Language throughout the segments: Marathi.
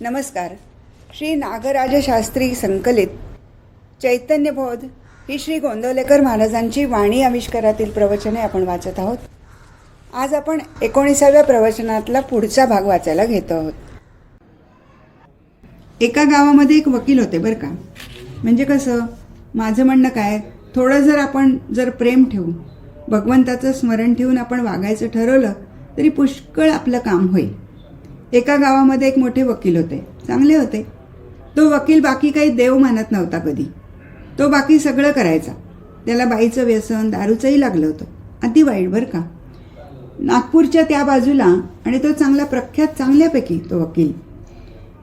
नमस्कार. श्री नागराज शास्त्री संकलित. चैतन्यबोध ही श्री गोंदवलेकर महाराजांची वाणी आविष्कारातील प्रवचने आपण वाचत आहोत. आज आपण एकोणीसाव्या प्रवचनातला पुढचा भाग वाचायला घेतो आहोत. एका गावामध्ये एक वकील होते बरं का. म्हणजे कसं? माझं म्हणणं काय? थोडं जर आपण जर प्रेम ठेवू भगवंताचं स्मरण ठेवून आपण वागायचं ठरवलं तरी पुष्कळ आपलं काम होईल. एका गावामध्ये एक मोठे वकील होते. चांगले होते. तो वकील बाकी काही देव मानत नव्हता कधी. तो बाकी सगळं करायचा. त्याला बाईचं व्यसन दारूचंही लागलं होतं. अति वाईट बरं का? नागपूरच्या त्या बाजूला आणि तो चांगला प्रख्यात चांगल्यापैकी तो वकील.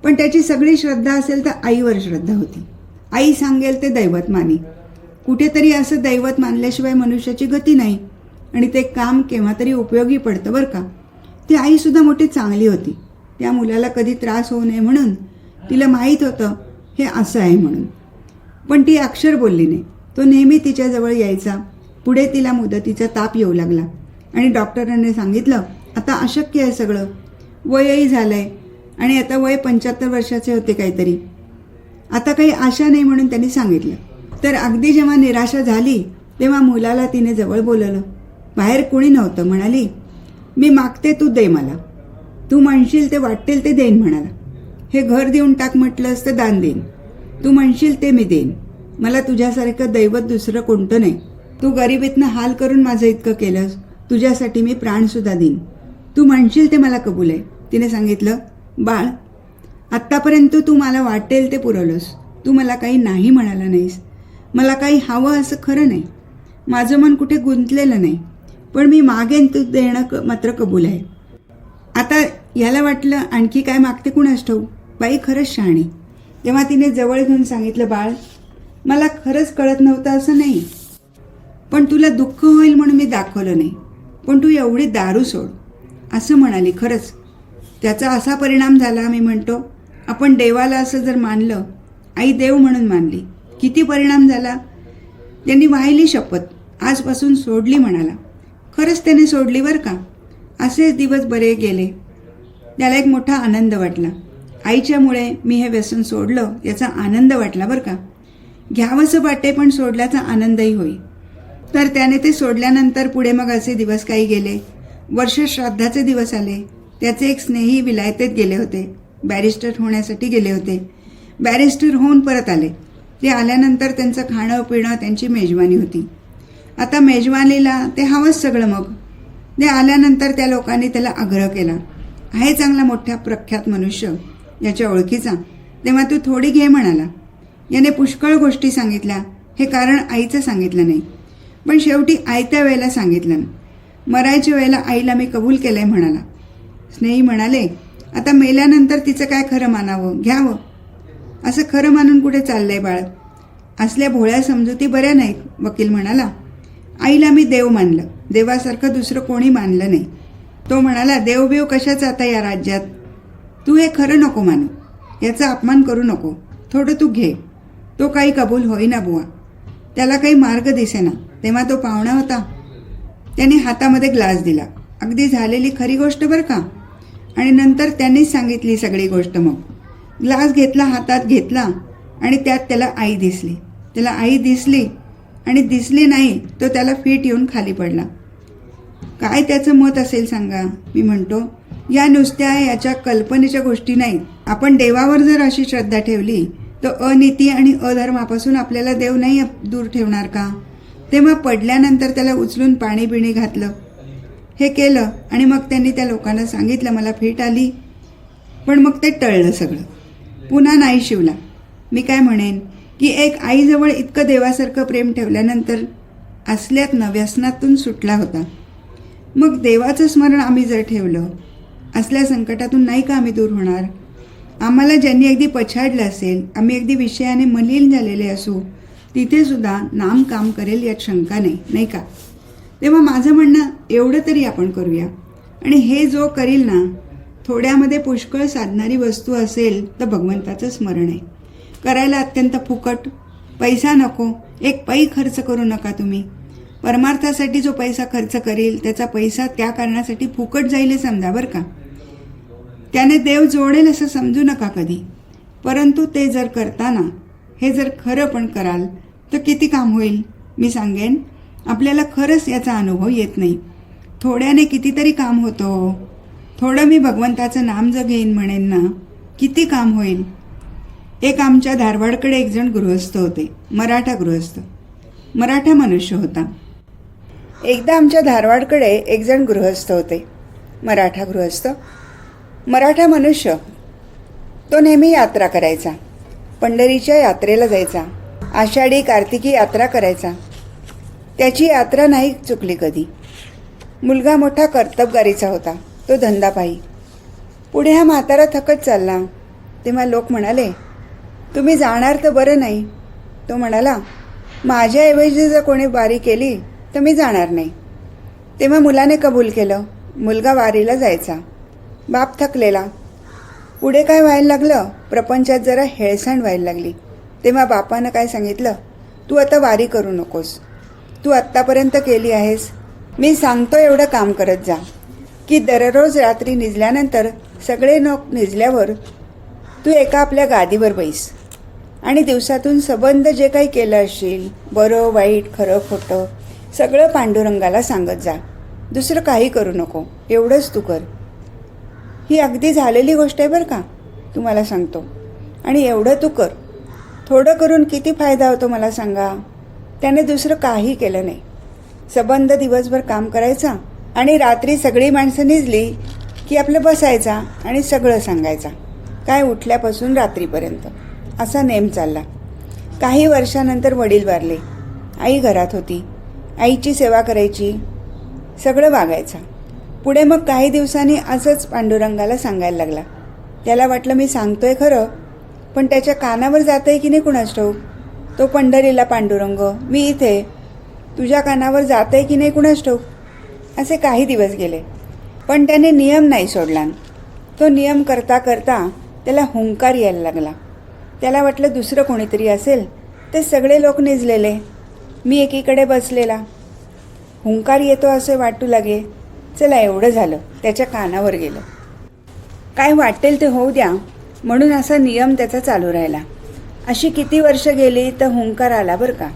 पण त्याची सगळी श्रद्धा असेल तर आईवर श्रद्धा होती. आई सांगेल ते दैवत माने. कुठेतरी असं दैवत मानल्याशिवाय मनुष्याची गती नाही. आणि ते काम केव्हा तरी उपयोगी पडतं बरं का? ती आईसुद्धा मोठी चांगली होती. त्या मुलाला कधी त्रास होऊ नये म्हणून तिला माहीत होतं हे असं आहे म्हणून. पण ती अक्षर बोलली नाही. तो नेहमी तिच्याजवळ यायचा. पुढे तिला मुदतीचा ताप येऊ लागला. आणि डॉक्टरांनी सांगितलं आता अशक्य आहे सगळं. वयही झालं आहे आणि आता वय पंच्याहत्तर वर्षाचे होते काहीतरी. आता काही आशा नाही म्हणून त्यांनी सांगितलं. तर अगदी जेव्हा निराशा झाली तेव्हा मुलाला तिने जवळ बोलवलं. बाहेर कोणी नव्हतं. म्हणाली मी मागते तू दे मला. तू म्हणशील ते वाटेल ते देईन म्हणाला. हे घर देऊन टाक म्हटलंस तर दान देईन. तू म्हणशील ते मी देईन. मला तुझ्यासारखं दैवत दुसरं कोणतं नाही. तू गरिबीतनं हाल करून माझं इतकं केलंस तुझ्यासाठी मी प्राणसुद्धा देईन. तू म्हणशील ते मला कबूल आहे. तिने सांगितलं बाळ आत्तापर्यंत तू मला वाटेल ते पुरवलंस. तू मला काही नाही म्हणाला नाहीस. मला काही हवं असं खरं नाही. माझं मन कुठे गुंतलेलं नाही. पण मी मागेन तू देणं क- मात्र कबूल आहे. आता याला वाटलं आणखी काय मागते कुणास ठाऊ बाई खरंच शहाणी. तेव्हा तिने जवळ घेऊन सांगितलं बाळ मला खरंच कळत नव्हतं असं नाही. पण तुला दुःख होईल म्हणून मी दाखवलं नाही. पण तू एवढी दारू सोड. असं म्हणाली खरंच. त्याचा असा परिणाम झाला मी म्हणतो आपण देवाला असं जर मानलं आई देव म्हणून मानली किती परिणाम झाला? त्यांनी वाहिली शपथ आजपासून सोडली म्हणाला. खरंच त्याने सोडली बरं का? असेच दिवस बरे गेले. त्याला एक मोठा आनंद वाटला. आईच्यामुळे मी हे व्यसन सोडलं याचा आनंद वाटला बरं का. घ्यावंसं वाटे पण सोडल्याचा आनंदही होई. तर त्याने ते सोडल्यानंतर पुढे मग असे दिवस काही गेले. वर्ष श्राद्धाचे दिवस आले. त्याचे एक स्नेही विलायतेत गेले होते. बॅरिस्टर होण्यासाठी गेले होते. बॅरिस्टर होऊन परत आले. ते आल्यानंतर त्यांचं खाणं पिणं त्यांची मेजवानी होती. आता मेजवानीला ते हवंच सगळं मग. ते आल्यानंतर त्या लोकांनी त्याला आग्रह केला. आहे चांगला मोठ्या प्रख्यात मनुष्य याच्या ओळखीचा. तेव्हा तू थोडी घे म्हणाला. याने पुष्कळ गोष्टी सांगितल्या. हे कारण आईचं सांगितलं नाही. पण शेवटी आयत्या वेळेला सांगितलं. मरायच्या वेळेला आईला मी कबूल केलंय म्हणाला. स्नेही म्हणाले आता मेल्यानंतर तिचं काय खरं मानावं? घ्यावं? असं खरं मानून कुठे चाललंय बाळ? असल्या भोळ्या समजुती बऱ्या नाहीत वकील म्हणाला. आईला मी देव मानलं. देवासारखं दुसरं कोणी मानलं नाही. तो म्हणाला देवबीव कशाचा आता या राज्यात? तू हे खरं नको मानू. याचा अपमान करू नको. थोडं तू घे. तो काही कबूल होईना बुवा. त्याला काही मार्ग दिसेना. तेव्हा तो पाहुणा होता. त्याने हातामध्ये ग्लास दिला. अगदी झालेली खरी गोष्ट बरं का? आणि नंतर त्यांनीच सांगितली सगळी गोष्ट मग. ग्लास घेतला हातात घेतला आणि त्यात त्याला आई दिसली. त्याला आई दिसली आणि दिसली नाही तो त्याला फिट येऊन खाली पडला. काय त्याचं मत असेल सांगा? मी म्हणतो या नुसत्या याच्या कल्पनेच्या गोष्टी नाहीत आपण देवावर जर अशी श्रद्धा ठेवली तर अनिती आणि अधर्मापासून आपल्याला देव नाही दूर ठेवणार का? तेव्हा पडल्यानंतर त्याला उचलून पाणी बिणी घातलं. हे केलं आणि मग त्यांनी त्या लोकांना सांगितलं मला फिट आली. पण मग ते टळलं सगळं. पुन्हा नाही शिवला. मी काय म्हणेन की एक आईजवळ इतकं देवासारखं प्रेम ठेवल्यानंतर असल्यातनं व्यसनातून सुटला होता. मग देवाचं स्मरण आम्ही जर ठेवलं असल्या संकटातून नाही का आम्ही दूर होणार? आम्हाला ज्यांनी अगदी पछाडलं असेल आम्ही अगदी विषयाने मलिन झालेले असू तिथेसुद्धा नाम काम करेल यात शंका नाही नाही का? तेव्हा माझं म्हणणं एवढं तरी आपण करूया. आणि हे जो करील ना थोड्यामध्ये पुष्कळ साधणारी वस्तू असेल तर भगवंताचं स्मरण आहे. करायला अत्यंत फुकट. पैसा नको. एक पै खर्च करू नका तुम्ही. परमार्थासाठी जो पैसा खर्च करील त्याचा पैसा त्या कारणासाठी फुकट जाईल समजा बरं का? त्याने देव जोडेल असं समजू नका कधी. परंतु ते जर करताना हे जर खरं पण कराल तर किती काम होईल? मी सांगेन आपल्याला खरंच याचा अनुभव येत नाही. थोड्याने कितीतरी काम होतं हो. थोडं मी भगवंताचं नाम जर घेईन म्हणेन ना किती काम होईल? एक आमच्या धारवाडकडे एकजण गृहस्थ होते मराठा गृहस्थ. मराठा मनुष्य होता. एकदा आमच्या धारवाडकडे एक जण गृहस्थ होते मराठा गृहस्थ. मराठा मनुष्य तो नेहमी यात्रा करायचा पंढरीच्या यात्रेला जायचा आषाढी कार्तिकी यात्रा करायचा. त्याची यात्रा नाही चुकली कधी. मुलगा मोठा कर्तबगारीचा होता तो धंदापायी. पुढे हा म्हातारा थकत चालला. तेव्हा लोक म्हणाले तुम्ही जाणार तर बरं नाही. तो म्हणाला माझ्याऐवजी जर कोणी बारी केली तर मी जाणार नाही. तेव्हा मुलाने कबूल केलं. मुलगा वारीला जायचा. बाप थकलेला. पुढे काय व्हायला लागलं? प्रपंचात जरा हेळसांड व्हायला लागली. तेव्हा बापानं काय सांगितलं? तू आता वारी करू नकोस. तू आत्तापर्यंत केली आहेस. मी सांगतो एवढं काम करत जा. की दररोज रात्री निजल्यानंतर सगळे नोक निजल्यावर तू एका आपल्या गादीवर बैस. आणि दिवसातून संबंध जे काही केलं असेल बरं वाईट खरं खोटं सगळं पांडुरंगाला सांगत जा. दुसरं काही करू नको. एवढंच तू कर. ही अगदी झालेली गोष्ट आहे बरं का? तुम्हाला सांगतो. आणि एवढं तू कर. थोडं करून किती फायदा होतो मला सांगा? त्याने दुसरं काही केलं नाही. सबंध दिवसभर काम करायचा आणि रात्री सगळी माणसं निजली की आपलं बसायचा आणि सगळं सांगायचा. काय उठल्यापासून रात्रीपर्यंत. असा नेम चालला. काही वर्षानंतर वडील वारले. आई घरात होती. आईची सेवा करायची सगळं वागायचा. पुढे मग काही दिवसांनी असंच पांडुरंगाला सांगायला लागला. त्याला वाटलं मी सांगतोय खरं पण त्याच्या कानावर जातंय की नाही कुणाच ठाऊक? तो पंढरीला पांडुरंग मी इथे. तुझ्या कानावर जातंय की नाही कुणाच ठाऊक? असे काही दिवस गेले. पण त्याने नियम नाही सोडला. तो नियम करता करता त्याला हुंकार यायला लागला. त्याला वाटलं दुसरं कोणीतरी असेल ते सगळे लोक निजलेले. मी एकीकडे बसलेला. हुंकार येतो असे वाटू लागे. चला एवढं झालं. त्याच्या कानावर गेलं. काय वाटेल ते होऊ द्या. म्हणून असा नियम त्याचा चालू राहिला. अशी किती वर्ष गेली तर हुंकार आला बरं का?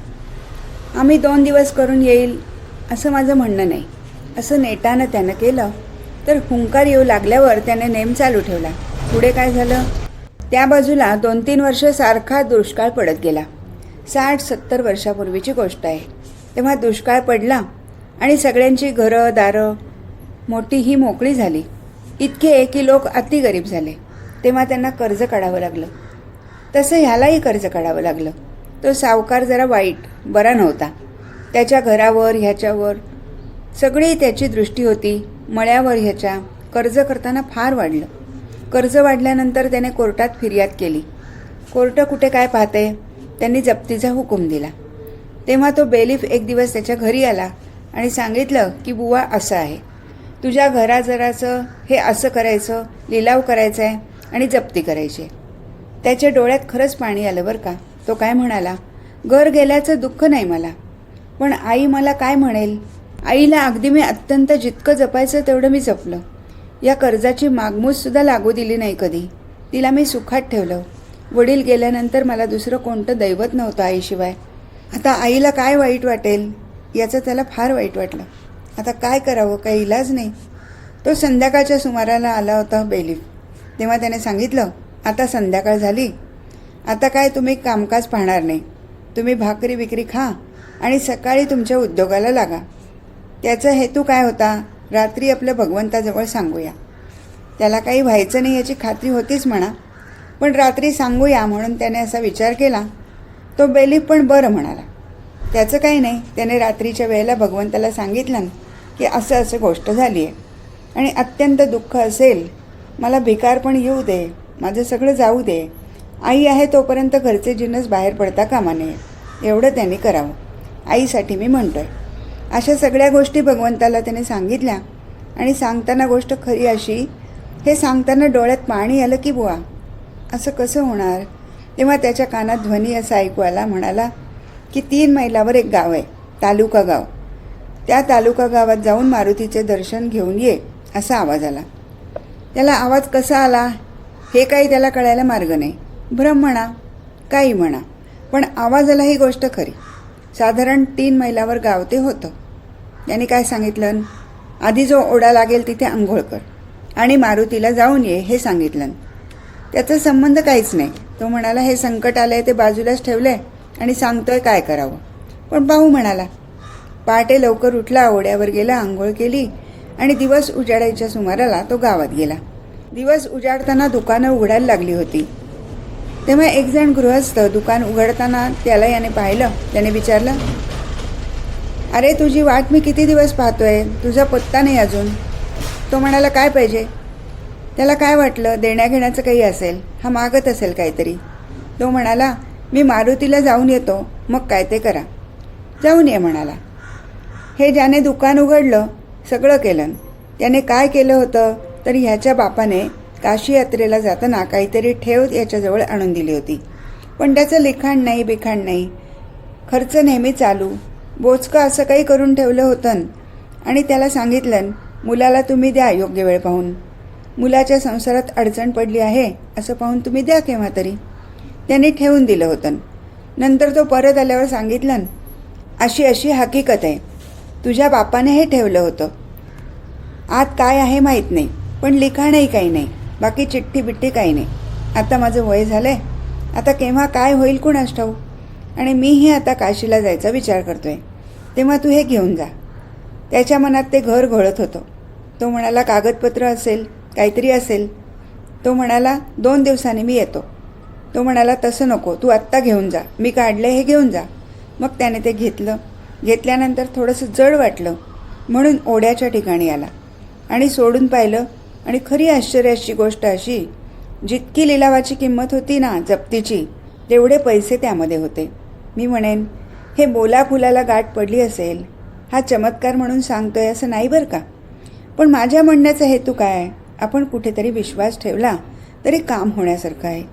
आम्ही दोन दिवस करून येईल असं माझं म्हणणं नाही. असं नेटानं त्यानं केलं. तर हुंकार येऊ लागल्यावर त्याने नेम चालू ठेवला. पुढे काय झालं? त्या बाजूला दोन तीन वर्ष सारखा दुष्काळ पडत गेला. साठ सत्तर वर्षापूर्वीची गोष्ट आहे. तेव्हा दुष्काळ पडला आणि सगळ्यांची घरं दारं मोठी ही मोकळी झाली. इतके की लोक अतिगरीब झाले. तेव्हा त्यांना कर्ज काढावं लागलं. तसं ह्यालाही कर्ज काढावं लागलं. तो सावकार जरा वाईट बरा नव्हता. त्याच्या घरावर ह्याच्यावर सगळी त्याची दृष्टी होती. मळ्यावर ह्याच्या कर्ज करताना फार वाढलं. कर्ज वाढल्यानंतर त्याने कोर्टात फिर्याद केली. कोर्ट कुठे काय पाहते त्यांनी जप्तीचा हुकूम दिला. तेव्हा तो बेलीफ एक दिवस त्याच्या घरी आला आणि सांगितलं की बुवा असं आहे. तुझ्या घराजराचं हे असं करायचं लिलाव करायचा आहे आणि जप्ती करायची आहे. त्याच्या डोळ्यात खरंच पाणी आलं बरं का? तो काय म्हणाला? घर गेल्याचं दुःख नाही मला. पण आई मला काय म्हणेल? आईला अगदी मी अत्यंत जितकं जपायचं तेवढं मी जपलं. या कर्जाची मागमूससुद्धा लागू दिली नाही कधी. तिला मी सुखात ठेवलं. वडील गेल्यानंतर मला दुसरं कोणतं दैवत नव्हतं आईशिवाय. आता आईला काय वाईट वाटेल याचं त्याला फार वाईट वाटलं. आता काय करावं काही इलाज नाही. तो संध्याकाळच्या सुमाराला आला होता बेलीफ. तेव्हा त्याने सांगितलं आता संध्याकाळ झाली. आता काय तुम्ही कामकाज पाहणार नाही. तुम्ही भाकरी विक्री खा आणि सकाळी तुमच्या उद्योगाला लागा. त्याचा हेतू काय होता रात्री आपल्या भगवंताजवळ सांगूया. त्याला काही व्हायचं नाही याची खात्री होतीच म्हणा. पण रात्री सांगूया म्हणून त्याने असा विचार केला. तो बेलीफ पण बरं म्हणाला. त्याचं काही नाही. त्याने रात्रीच्या वेळेला भगवंताला सांगितलं ना की असं असं गोष्ट झाली आहे आणि अत्यंत दुःख असेल. मला भिकार पण येऊ दे. माझं सगळं जाऊ दे. आई आहे तोपर्यंत घरचे जिन्नस बाहेर पडता कामा नये. एवढं त्यांनी करावं. आईसाठी मी म्हणतो आहे अशा सगळ्या गोष्टी भगवंताला त्याने सांगितल्या. आणि सांगताना गोष्ट खरी अशी हे सांगताना डोळ्यात पाणी आलं की बुवा. असं कसं होणार? तेव्हा त्याच्या कानात ध्वनी असा ऐकू आला म्हणाला की तीन मैलावर एक गाव आहे तालुका गाव. त्या तालुका गावात जाऊन मारुतीचे दर्शन घेऊन ये असा आवाज आला. त्याला आवाज कसा आला? हे काही त्याला कळायला मार्ग नाही. भ्रम म्हणा काही म्हणा पण आवाजाला ही गोष्ट खरी. साधारण तीन मैलावर गाव ते होतं. त्याने काय सांगितलं? आधी जो ओढा लागेल तिथे आंघोळ कर आणि मारुतीला जाऊन ये हे सांगितलं. त्याचा संबंध काहीच नाही. तो म्हणाला हे संकट आलं आहे ते बाजूलाच ठेवलं आहे आणि सांगतोय काय करावं. पण पाहू म्हणाला पहाटे लवकर उठला ओढ्यावर गेला आंघोळ केली आणि दिवस उजाडायच्या सुमाराला तो गावात गेला. दिवस उजाडताना दुकानं उघडायला लागली होती. तेव्हा एक जण गृहस्थ दुकान उघडताना त्याला याने पाहिलं. त्याने विचारलं अरे तुझी वाट मी किती दिवस पाहतोय? तुझा पत्ता नाही अजून. तो म्हणाला काय पाहिजे? त्याला काय वाटलं? देण्याघेण्याचं काही असेल? हा मागत असेल काहीतरी. तो म्हणाला मी मारुतीला जाऊन येतो. मग काय ते करा. जाऊन ये म्हणाला. हे ज्याने दुकान उघडलं सगळं केलं. त्याने काय केलं होतं? तर ह्याच्या बापाने काशी यात्रेला जाताना काहीतरी ठेव याच्याजवळ आणून दिली होती. पण त्याचं लिखाण नाही बिखाण नाही. खर्च नेहमी चालू. बोचकं असं काही करून ठेवलं होतं. आणि त्याला सांगितलं मुलाला तुम्ही द्या योग्य वेळ पाहून. मुलाच्या संसारात अडचण पडली आहे असं पाहून तुम्ही द्या केव्हा तरी. त्याने ठेवून दिलं होतं. नंतर तो परत आल्यावर सांगितलं अशी अशी हकीकत आहे. तुझ्या बापाने हे ठेवलं होतं. आत काय आहे माहीत नाही पण लिखाणही काही नाही. बाकी चिठ्ठी बिठ्ठी काही नाही. आता माझं वय झालं आहे आता केव्हा काय होईल कुणास ठाऊ आणि मीही आता काशीला जायचा विचार करतोय. तेव्हा तू हे घेऊन जा. त्याच्या मनात ते घर घोळत होतं. तो म्हणाला कागदपत्र असेल काहीतरी असेल. तो म्हणाला दोन दिवसांनी मी येतो. तो म्हणाला तसं नको तू आत्ता घेऊन जा. मी काढलं हे घेऊन जा. मग त्याने ते घेतलं. घेतल्यानंतर थोडंसं जड वाटलं म्हणून ओढ्याच्या ठिकाणी आला आणि सोडून पाहिलं. आणि खरी आश्चर्याची गोष्ट अशी जितकी लिलावाची किंमत होती ना जप्तीची तेवढे पैसे त्यामध्ये होते. मी म्हणेन हे बोला फुलाला गाठ पडली असेल. हा चमत्कार म्हणून सांगतोय असं नाही बरं का? पण माझ्या म्हणण्याचा हेतू काय आपण कुठेतरी विश्वास ठेवला तरी काम होण्यासारखं आहे.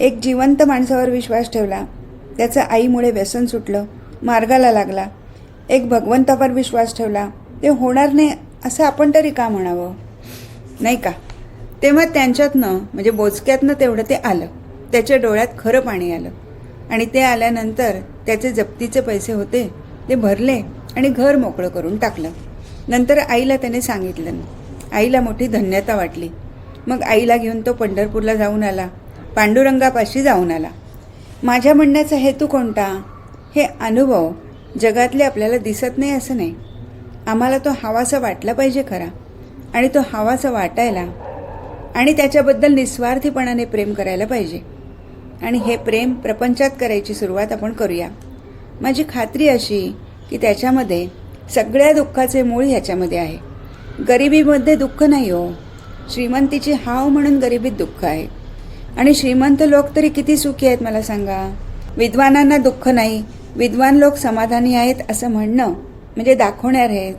एक जिवंत माणसावर विश्वास ठेवला त्याचं आईमुळे व्यसन सुटलं मार्गाला लागला एक भगवंतावर विश्वास ठेवला ते होणार नाही असं आपण तरी का म्हणावं? नाही का? तेव्हा त्यांच्यातनं म्हणजे बोचक्यातनं तेवढं ते आलं. त्याच्या डोळ्यात खरं पाणी आलं. आणि ते आल्यानंतर त्याचे जप्तीचे पैसे होते ते भरले आणि घर मोकळं करून टाकलं. नंतर आईला त्याने सांगितलं आईला मोठी धन्यता वाटली. मग आईला घेऊन तो पंढरपूरला जाऊन आला. पांडुरंगापाशी जाऊन आला. माझ्या म्हणण्याचा हेतू कोणता? हे अनुभव जगातले आपल्याला दिसत नाही असं नाही. आम्हाला तो हवासा वाटला पाहिजे खरा. आणि तो हवासा वाटायला आणि त्याच्याबद्दल निस्वार्थीपणाने प्रेम करायला पाहिजे. आणि हे प्रेम प्रपंचात करायची सुरुवात आपण करूया. माझी खात्री अशी की त्याच्यामध्ये सगळ्या दुःखाचे मूळ ह्याच्यामध्ये आहे. गरिबीमध्ये दुःख नाही हो. श्रीमंतीची हाव म्हणून गरिबीत दुःख आहे. आणि श्रीमंत लोक तरी किती सुखी आहेत मला सांगा. विद्वानांना दुःख नाही. विद्वान लोक समाधानी आहेत असं म्हणणं म्हणजे दाखवणार आहेत.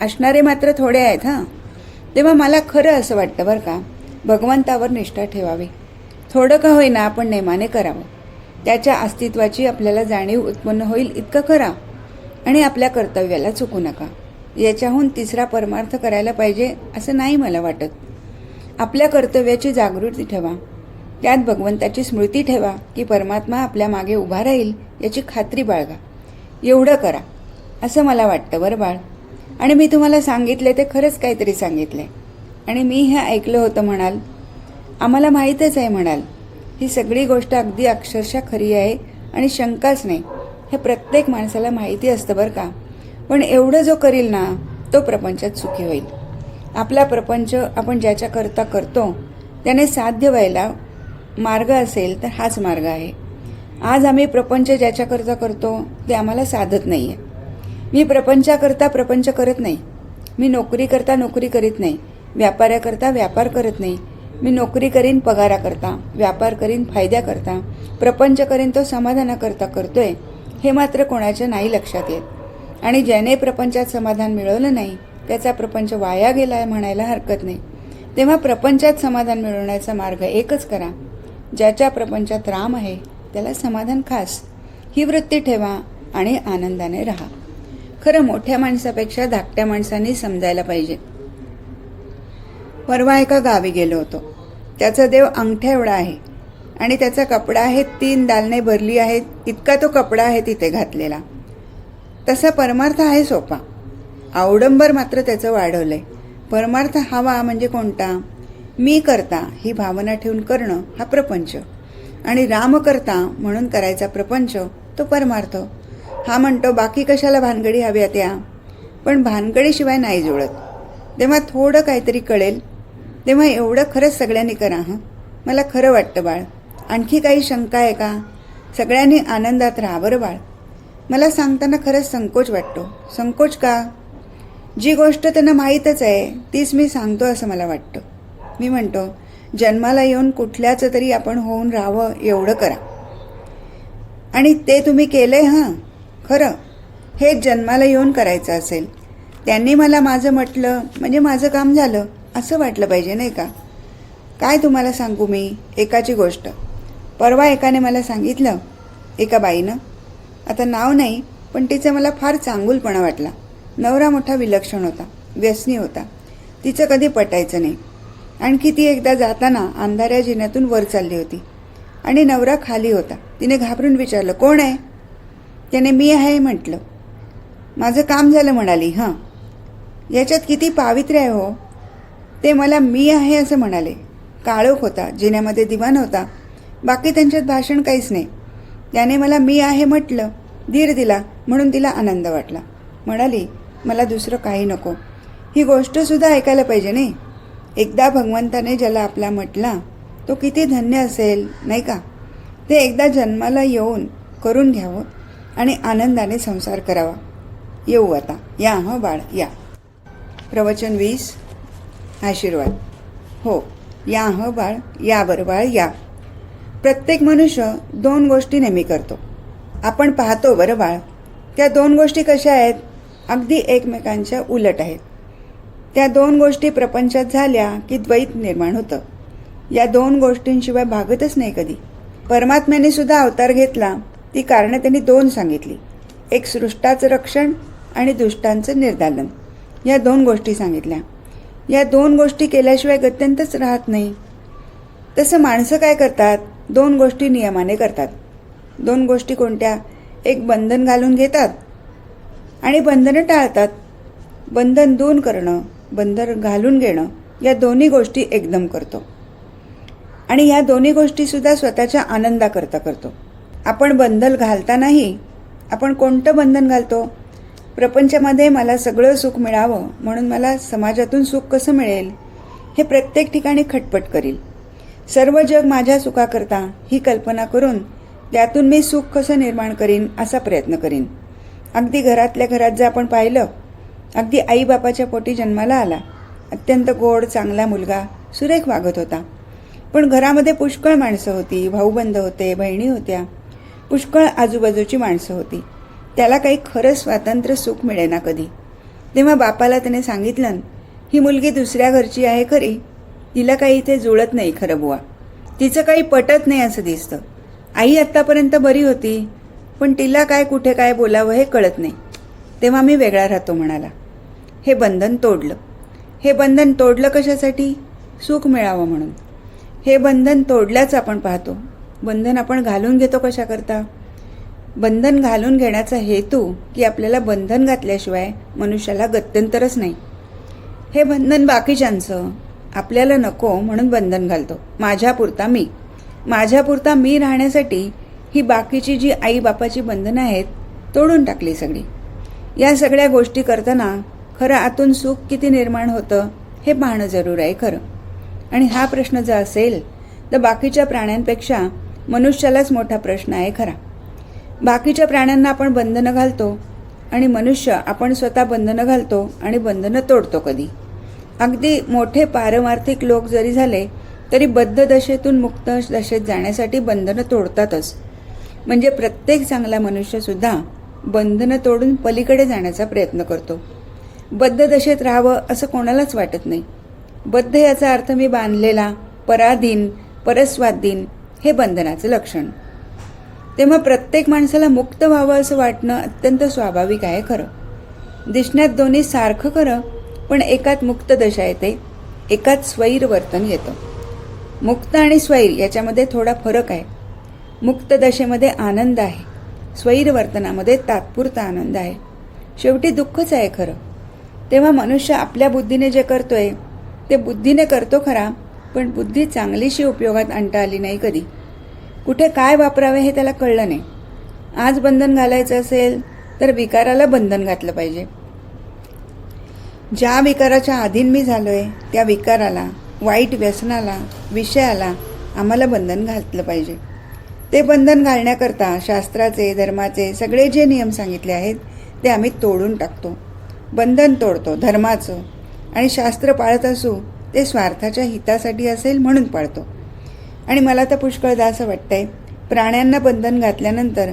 असणारे मात्र थोडे आहेत हां. तेव्हा मला खरं असं वाटतं बरं का. भगवंतावर निष्ठा ठेवावी. थोडं का होईना आपण नेमाने करावं. त्याच्या अस्तित्वाची आपल्याला जाणीव उत्पन्न होईल इतकं करा. आणि आपल्या कर्तव्याला चुकू नका. याच्याहून तिसरा परमार्थ करायला पाहिजे असं नाही मला वाटत. आपल्या कर्तव्याची जागृती ठेवा. त्यात भगवंताची स्मृती ठेवा की परमात्मा आपल्या मागे उभा राहील याची खात्री बाळगा. एवढं करा असं मला वाटतं बरं बाळ. आणि मी तुम्हाला सांगितले ते खरंच काहीतरी सांगितले आणि मी हे ऐकलं होतं म्हणाल. आम्हाला माहीतच आहे म्हणाल. ही सगळी गोष्ट अगदी अक्षरशः खरी आहे आणि शंकाच नाही. हे प्रत्येक माणसाला माहिती असतं बरं का. पण एवढं जो करील ना तो प्रपंचात सुखी होईल. आपला प्रपंच आपण ज्याच्याकरता करतो त्याने साध्य व्हायला मार्ग असेल तर हाच मार्ग आहे. आज आम्ही प्रपंच ज्याच्याकरता करतो ते आम्हाला साधत नाही आहे मी प्रपंचाकरता प्रपंच करत नाही. मी नोकरीकरता नोकरी करीत नाही. व्यापाऱ्याकरता व्यापार करत नाही. मी नोकरी करीन पगाराकरता व्यापार करीन फायद्याकरता. प्रपंच करीन तो समाधानाकरता करतोय हे मात्र कोणाच्या नाही लक्षात येत. आणि ज्याने प्रपंचात समाधान मिळवलं नाही त्याचा प्रपंच वाया गेला आहे म्हणायला हरकत नाही. तेव्हा प्रपंचात समाधान मिळवण्याचा मार्ग एकच करा. ज्याच्या प्रपंचात राम आहे त्याला समाधान खास. ही वृत्ती ठेवा आणि आनंदाने राहा. खरं मोठ्या माणसापेक्षा धाकट्या माणसांनी समजायला पाहिजे. परवा एका गावी गेलो होतो. त्याचा देव अंगठ्या एवढा आहे आणि त्याचा कपडा आहे तीन दालने भरली आहेत इतका तो कपडा आहे तिथे घातलेला. तसा परमार्थ आहे सोपा. आवडंबर मात्र त्याचं वाढवलंय. परमार्थ हवा म्हणजे कोणता? मी करता ही भावना ठेवून करणं हा प्रपंच. आणि राम करता म्हणून करायचा प्रपंच तो परमार्थ. हा म्हणतो बाकी कशाला भानगडी हव्या त्या? पण भानगडीशिवाय नाही जुळत. तेव्हा थोडं काहीतरी कळेल. तेव्हा एवढं खरंच सगळ्यांनी करा हं? मला खरं वाटतं बाळ. आणखी काही शंका आहे का? सगळ्यांनी आनंदात राहा बरं बाळ? मला सांगताना खरंच संकोच वाटतो. संकोच का? जी गोष्ट त्यांना माहीतच आहे तीच मी सांगतो असं मला वाटतं. मी म्हणतो जन्माला येऊन कुठल्याचं तरी आपण होऊन राहावं एवढं करा. आणि ते तुम्ही केलं आहे हां? खरं. हे जन्माला येऊन करायचं असेल. त्यांनी मला माझं म्हटलं म्हणजे माझं काम झालं असं वाटलं पाहिजे नाही का? काय तुम्हाला सांगू मी? एकाची गोष्ट. परवा एकाने मला सांगितलं एका बाईनं आता नाव नाही पण तिचा मला फार चांगुलपणा वाटला. नवरा मोठा विलक्षण होता व्यसनी होता. तिचं कधी पटायचं नाही. आणखी ती एकदा जाताना अंधाऱ्या जिन्यातून वर चालली होती. आणि नवरा खाली होता. तिने घाबरून विचारलं कोण आहे? त्याने मी आहे म्हटलं. माझं काम झालं म्हणाली. हां. याच्यात किती पावित्र्य आहे हो. ते मला मी आहे असं म्हणाले. काळोख होता जिन्यामध्ये दिवाण होता. बाकी त्यांच्यात भाषण काहीच नाही. त्याने मला मी आहे म्हटलं. धीर दिला. म्हणून तिला आनंद वाटला. म्हणाली मला दुसरं काही नको. ही गोष्टसुद्धा ऐकायला पाहिजे नाही एकदा भगवंताने ज्याला आपला म्हटला तो किती धन्य असेल नाही का? ते एकदा जन्माला येऊन करून घ्यावं आणि आनंदाने संसार करावा. येऊ आता. या हं बाळ या. प्रवचन वीस. आशीर्वाद. हो. या हं बाळ. या बरं बाळ या. प्रत्येक मनुष्य दोन गोष्टी नेहमी करतो. आपण पाहतो बरं बाळ त्या दोन गोष्टी कशा आहेत? अगदी एकमेकांच्या उलट आहेत. त्या दोन गोष्टी प्रपंचात झाल्या की द्वैत निर्माण होतं. या दोन गोष्टींशिवाय भागतच नाही कधी. परमात्म्याने सुद्धा अवतार घेतला ती कारणं त्यांनी दोन सांगितली. एक सृष्टाचं रक्षण आणि दुष्टांचं निर्दालन. या दोन गोष्टी सांगितल्या. या दोन गोष्टी केल्याशिवाय गत्यंतच राहत नाही. तसं माणसं काय करतात? दोन गोष्टी नियमाने करतात. दोन गोष्टी कोणत्या? एक बंधन घालून घेतात आणि बंधनं टाळतात. बंधन दूर करणं बंधन घालून घेणं या दोन्ही गोष्टी एकदम करतो. आणि या दोन्ही गोष्टीसुद्धा स्वतःच्या आनंदाकरता करतो. आपण बंधन घालतानाही आपण कोणतं बंधन घालतो? प्रपंचामध्ये मला सगळं सुख मिळावं म्हणून मला समाजातून सुख कसं मिळेल? हे प्रत्येक ठिकाणी खटपट करील. सर्व जग माझ्या सुखाकरता ही कल्पना करून त्यातून मी सुख कसं निर्माण करीन असा प्रयत्न करीन. अगदी घरातल्या घरात जर आपण पाहिलं अगदी आईबापाच्या पोटी जन्माला आला अत्यंत गोड चांगला मुलगा सुरेख वागत होता. पण घरामध्ये पुष्कळ माणसं होती भाऊबंद होते बहिणी होत्या. पुष्कळ आजूबाजूची माणसं होती. त्याला काही खरं स्वातंत्र्य सुख मिळेना कधी. तेव्हा बापाला त्याने सांगितलं ही मुलगी दुसऱ्या घरची आहे खरी. तिला काही इथे जुळत नाही खरं बुवा. तिचं काही पटत नाही असं दिसतं. आई आत्तापर्यंत बरी होती पण तिला काय कुठे काय बोलावं हे कळत नाही. तेव्हा मी वेगळा राहतो म्हणाला. हे बंधन तोडलं. हे बंधन तोडलं कशासाठी? सुख मिळावं म्हणून. हे बंधन तोडल्याच आपण पाहतो. बंधन आपण घालून घेतो कशाकरता? बंधन घालून घेण्याचा हेतू की आपल्याला बंधन घातल्याशिवाय मनुष्याला गत्यंतरच नाही. हे बंधन बाकीच्यांचं आपल्याला नको म्हणून बंधन घालतो. माझ्यापुरता मी. माझ्यापुरता मी राहण्यासाठी ही बाकीची जी आई बापाची बंधनं आहेत तोडून टाकली सगळी. या सगळ्या गोष्टी करताना खरं आतून सुख किती निर्माण होतं हे पाहणं जरूर आहे खरं. आणि हा प्रश्न जर असेल तर बाकीच्या प्राण्यांपेक्षा मनुष्यालाच मोठा प्रश्न आहे खरा. बाकीच्या प्राण्यांना आपण बंधनं घालतो आणि मनुष्य आपण स्वतः बंधनं घालतो आणि बंधनं तोडतो कधी. अगदी मोठे पारमार्थिक लोक जरी झाले तरी बद्ध दशेतून मुक्त दशेत जाण्यासाठी बंधनं तोडतातच. म्हणजे प्रत्येक चांगला मनुष्यसुद्धा बंधनं तोडून पलीकडे जाण्याचा प्रयत्न करतो. बद्ध दशेत राहावं असं कोणालाच वाटत नाही. बद्ध याचा अर्थ मी बांधलेला पराधीन परस्वाधीन हे बंधनाचं लक्षण. तेव्हा प्रत्येक माणसाला मुक्त व्हावं असं वाटणं अत्यंत स्वाभाविक आहे खरं. दिसण्यात दोन्ही सारखं खरं पण एकात मुक्त दशा येते एकात स्वैर वर्तन येतं. मुक्त आणि स्वैर याच्यामध्ये थोडा फरक आहे. मुक्त दशेमध्ये आनंद आहे स्वैर वर्तनामध्ये तात्पुरता आनंद आहे. शेवटी दुःखच आहे खरं. तेव्हा मनुष्य आपल्या बुद्धीने जे करतोय ते बुद्धीने करतो खरा पण बुद्धी चांगलीशी उपयोगात आणता आली नाही कधी. कुठे काय वापरावे हे त्याला कळलं नाही. आज बंधन घालायचं असेल तर विकाराला बंधन घातलं पाहिजे. ज्या विकाराच्या अधीन मी झालोय त्या विकाराला वाईट व्यसनाला विषयाला आम्हाला बंधन घातलं पाहिजे. ते बंधन घालण्याकरता शास्त्राचे धर्माचे सगळे जे नियम सांगितले आहेत ते आम्ही तोडून टाकतो. बंधन तोडतो धर्माचं. आणि शास्त्र पाळत असू ते स्वार्थाच्या हितासाठी असेल म्हणून पाळतो. आणि मला तर पुष्कळदा असं वाटतंय प्राण्यांना बंधन घातल्यानंतर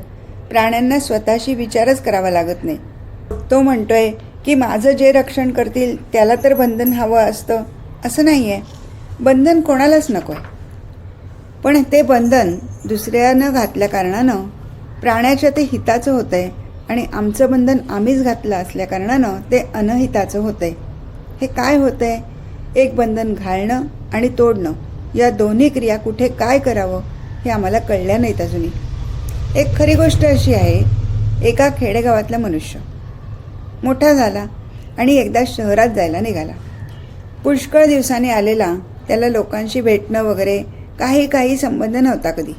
प्राण्यांना स्वतःशी विचारच करावा लागत नाही. तो म्हणतोय की माझं जे रक्षण करतील त्याला तर बंधन हवं असतं. असं नाही आहे बंधन कोणालाच नको आहे पण ते बंधन दुसऱ्यानं घातल्या कारणानं प्राण्याच्या ते हिताचं होतं आहे आणि आमचं बंधन आम्हीच घातलं असल्याकारणानं ते अनहिताचं होतं आहे हे काय होतं आहे एक बंधन घालणं आणि तोडणं. या दोन्ही क्रिया कुठे काय करावं हे आम्हाला कळल्या नाहीत अजूनही. एक खरी गोष्ट अशी आहे एका खेडेगावातला मनुष्य. मोठा झाला आणि एकदा शहरात जायला निघाला. पुष्कळ दिवसांनी आलेला त्याला लोकांशी भेटणं वगैरे काही काही संबंध नव्हता कधी.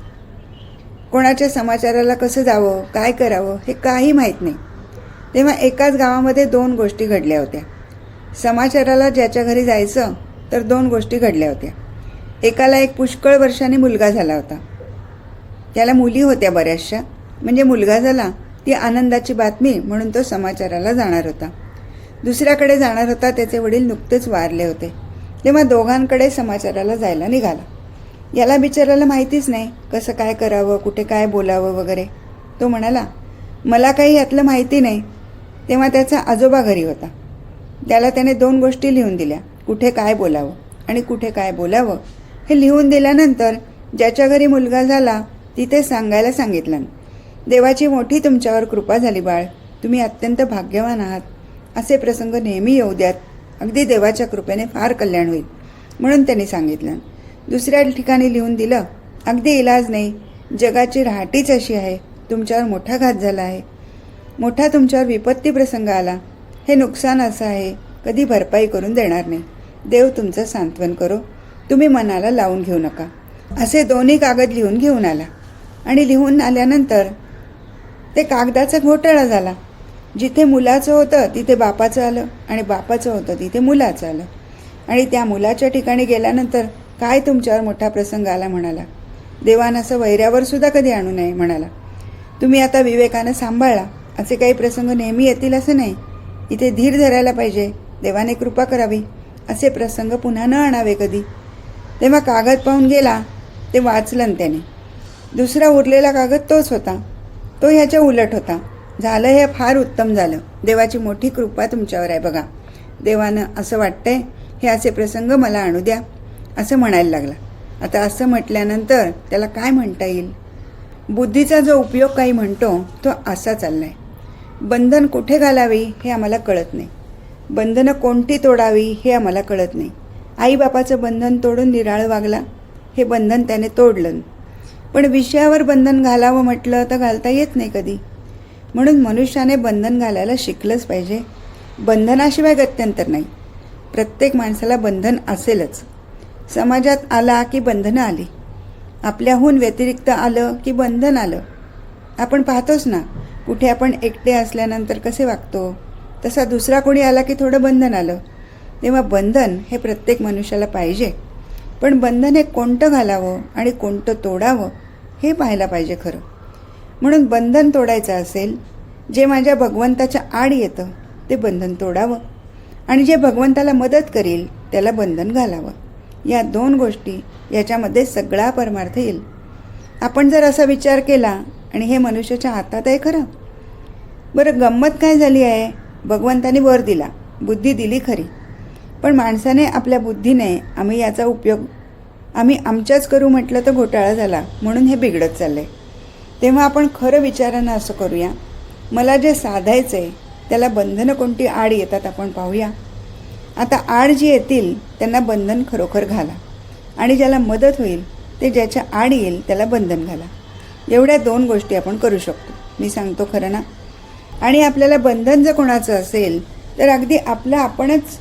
कोणाच्या समाचाराला कसं जावं काय करावं हे काही माहीत नाही. तेव्हा एकाच गावामध्ये दोन गोष्टी घडल्या होत्या. समाचाराला ज्याच्या घरी जायचं तर दोन गोष्टी घडल्या होत्या. एकाला एक पुष्कळ वर्षाने मुलगा झाला होता. त्याला मुली होत्या बऱ्याचशा. म्हणजे मुलगा झाला ती आनंदाची बातमी म्हणून तो समाचाराला जाणार होता. दुसऱ्याकडे जाणार होता त्याचे वडील नुकतेच वारले होते. तेव्हा दोघांकडे समाचाराला जायला निघाला. याला बिचाराला माहितीच नाही कसं काय करावं कुठे काय बोलावं वगैरे. तो म्हणाला मला काही यातलं माहिती नाही. तेव्हा त्याचा आजोबा घरी होता. त्याला त्याने दोन गोष्टी लिहून दिल्या कुठे काय बोलावं आणि कुठे काय बोलावं. हे लिहून दिल्यानंतर ज्याच्या घरी मुलगा झाला तिथे सांगायला सांगितलं. देवाची मोठी तुमच्यावर कृपा झाली बाळ. तुम्ही अत्यंत भाग्यवान आहात. असे प्रसंग नेहमी येऊ द्यात. अगदी देवाच्या कृपेने फार कल्याण होईल म्हणून त्यांनी सांगितलं. दुसऱ्या ठिकाणी लिहून दिलं अगदी इलाज नाही. जगाची राहाटीच अशी आहे. तुमच्यावर मोठा घात झाला आहे. मोठा तुमच्यावर विपत्ती प्रसंग आला. हे नुकसान असं आहे. कधी भरपाई करून देणार नाही. देव तुमचं सांत्वन करो. तुम्ही मनाला लावून घेऊ नका. असे दोन्ही कागद लिहून घेऊन आला. आणि लिहून आल्यानंतर ते कागदाचा घोटाळा झाला. जिथे मुलाचं होतं तिथे बापाचं आलं आणि बापाचं होतं तिथे मुलाचं आलं. आणि त्या मुलाच्या ठिकाणी गेल्यानंतर काय तुमच्यावर मोठा प्रसंग आला म्हणाला? देवान असं वैऱ्यावर सुद्धा कधी आणू नये म्हणाला. तुम्ही आता विवेकानं सांभाळला असे काही प्रसंग नेहमी येतील असं नाही. इथे धीर धरायला पाहिजे. देवाने कृपा करावी. असे प्रसंग पुन्हा न आणावे कधी. तेव्हा कागद पाहून गेला. ते वाचलं त्याने. दुसरा उरलेला कागद तोच होता. तो ह्याच्या उलट होता. झालं हे फार उत्तम झालं. देवाची मोठी कृपा तुमच्यावर आहे बघा. देवानं असं वाटतंय हे असे प्रसंग मला आणू द्या असं म्हणायला लागला. आता असं म्हटल्यानंतर त्याला काय म्हणता येईल? बुद्धीचा जो उपयोग काही म्हणतो तो असा चालला आहे बंधन कुठे घालावी हे आम्हाला कळत नाही. बंधनं कोणती तोडावी हे आम्हाला कळत नाही. आईबापाचं बंधन तोडून निराळ वागला. हे बंधन त्याने तोडलं. पण विषयावर बंधन घालावं म्हटलं तर घालता येत नाही कधी. म्हणून मनुष्याने बंधन घालायला शिकलंच पाहिजे. बंधनाशिवाय गत्यंतर नाही. प्रत्येक माणसाला बंधन असेलच. समाजात आला की बंधनं आली. आपल्याहून व्यतिरिक्त आलं की बंधन आलं. आपण पाहतोच ना कुठे आपण एकटे असल्यानंतर कसे वागतो? तसा दुसरा कोणी आला की थोडं बंधन आलं. तेव्हा बंधन हे प्रत्येक मनुष्याला पाहिजे. पण बंधन हे कोणतं घालावं आणि कोणतं तोडावं हे पाहायला पाहिजे खरं. म्हणून बंधन तोडायचं असेल जे माझ्या भगवंताच्या आड येतं ते बंधन तोडावं. आणि जे भगवंताला मदत करील त्याला बंधन घालावं. या दोन गोष्टी याच्यामध्ये सगळा परमार्थ येईल. आपण जर असा विचार केला आणि हे मनुष्याच्या हातात आहे खरं. बरं गंमत काय झाली आहे? भगवंताने वर दिला बुद्धी दिली खरी. पण माणसाने आपल्या बुद्धीने आम्ही याचा उपयोग आम्ही आमच्याच करू म्हटलं तर घोटाळा झाला म्हणून हे बिघडत चाललं आहे तेव्हा आपण खरं विचारानं असं करूया मला जे साधायचं आहे त्याला बंधनं कोणती आड येतात आपण पाहूया. आता आड जी येतील त्यांना बंधन खरोखर घाला. आणि ज्याला मदत होईल ते ज्याच्या आड येईल त्याला बंधन घाला. एवढ्या दोन गोष्टी आपण करू शकतो. मी सांगतो खरं ना? आणि आपल्याला बंधन जर कोणाचं असेल तर अगदी आपलं आपणच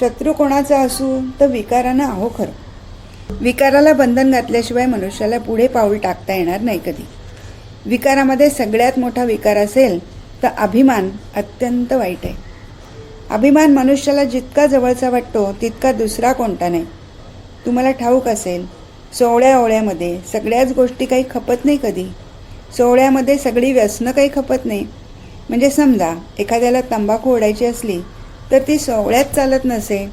शत्रू कोणाचा असू तर विकारानं आहो खरं. विकाराला बंधन घातल्याशिवाय मनुष्याला पुढे पाऊल टाकता येणार नाही कधी. विकारामध्ये सगळ्यात मोठा विकार असेल तर अभिमान अत्यंत वाईट आहे. अभिमान मनुष्याला जितका जवळचा वाटतो तितका दुसरा कोणता नाही. तुम्हाला ठाऊक असेल सोहळ्या ओळ्यामध्ये सगळ्याच गोष्टी काही खपत नाही कधी. सोहळ्यामध्ये सगळी व्यसनं काही खपत नाही. म्हणजे समजा एखाद्याला तंबाखू ओढायची असली तर ती सोहळ्यात चालत नसे.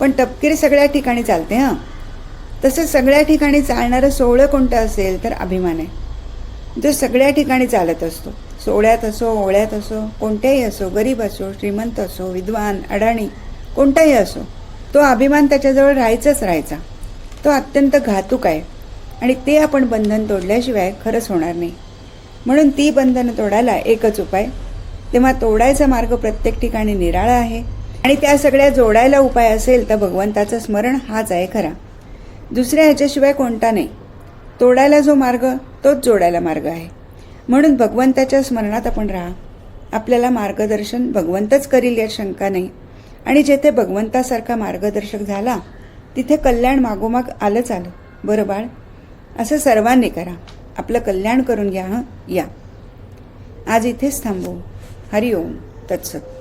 पण तपकीर सगळ्या ठिकाणी चालते हां. तसं सगळ्या ठिकाणी चालणारं सोहळं कोणतं असेल तर अभिमान आहे. जो सगळ्या ठिकाणी चालत असतो सोहळ्यात असो ओळ्यात असो कोणत्याही असो गरीब असो श्रीमंत असो विद्वान अडाणी कोणताही असो तो अभिमान त्याच्याजवळ राहायचाच राहायचा. तो अत्यंत घातूक आहे आणि ते आपण बंधन तोडल्याशिवाय खरंच होणार नाही. म्हणून ती बंधनं तोडायला एकच उपाय तेव्हा तोडायचा मार्ग प्रत्येक ठिकाणी निराळा आहे. आणि त्या सगळ्या जोडायला उपाय असेल तर भगवंताचं स्मरण हाच आहे खरा. दुसऱ्या ह्याच्याशिवाय कोणता नाही. तोडायला जो मार्ग तोच जोडायला मार्ग आहे. म्हणून भगवंताच्या स्मरणात आपण राहा. आपल्याला मार्गदर्शन भगवंतच करील यात शंका नाही. आणि जेथे भगवंतासारखा मार्गदर्शक झाला तिथे कल्याण मागोमाग आलंच आलं. बरं बाळ असं सर्वांनी करा. आपलं कल्याण करून घ्या हं? या. आज इथेच थांबू हरिओम तत्सत